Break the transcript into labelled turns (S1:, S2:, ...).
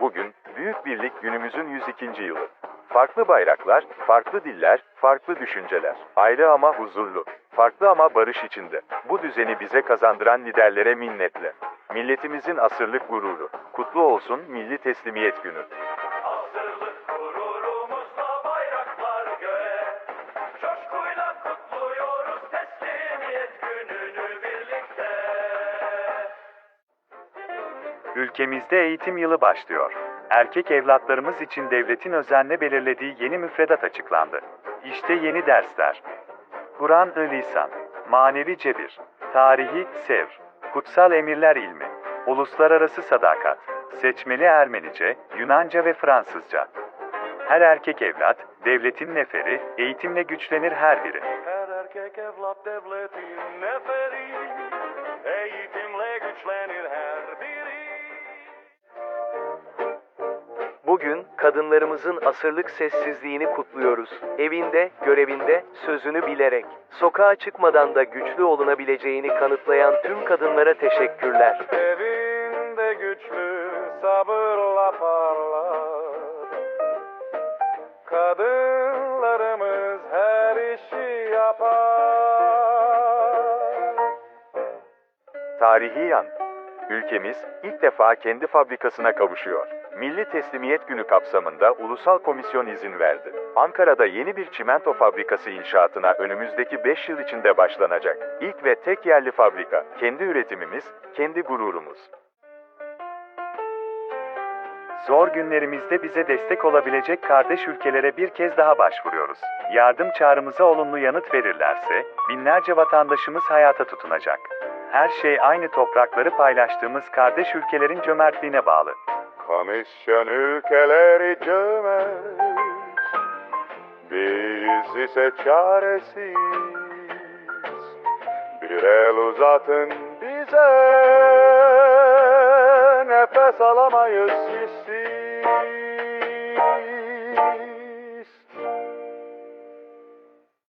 S1: Bugün Büyük Birlik günümüzün 102. yılı. Farklı bayraklar, farklı diller, farklı düşünceler. Ayrı ama huzurlu. Farklı ama barış içinde. Bu düzeni bize kazandıran liderlere minnetle. Milletimizin asırlık gururu. Kutlu olsun Milli Teslimiyet Günü.
S2: Asırlık
S3: Ülkemizde eğitim yılı başlıyor. Erkek evlatlarımız için devletin özenle belirlediği yeni müfredat açıklandı. İşte yeni dersler. Kur'an-ı Lisan, Manevi Cebir, Tarihi Sevr, Kutsal Emirler İlmi, Uluslararası Sadakat, Seçmeli Ermenice, Yunanca ve Fransızca. Her erkek evlat, devletin neferi, eğitimle güçlenir her biri.
S2: Her erkek evlat devletin neferi Eğitimle güçlenir
S4: Bugün kadınlarımızın asırlık sessizliğini kutluyoruz. Evinde, görevinde, sözünü bilerek, sokağa çıkmadan da güçlü olunabileceğini kanıtlayan tüm kadınlara teşekkürler.
S2: Evinde güçlü sabırla parlar Kadınlarımız her işi yapar
S1: Tarihi yan. Ülkemiz ilk defa kendi fabrikasına kavuşuyor. Milli Teslimiyet Günü kapsamında ulusal komisyon izin verdi. Ankara'da yeni bir çimento fabrikası inşaatına önümüzdeki 5 yıl içinde başlanacak. İlk ve tek yerli fabrika. Kendi üretimimiz, kendi gururumuz.
S3: Zor günlerimizde bize destek olabilecek kardeş ülkelere bir kez daha başvuruyoruz. Yardım çağrımıza olumlu yanıt verirlerse, binlerce vatandaşımız hayata tutunacak. Her şey aynı toprakları paylaştığımız kardeş ülkelerin cömertliğine bağlı.
S2: Komisyon ülkeleri cömert Biz ise çaresiz Bir el uzatın bize nefes alamayız hissiz.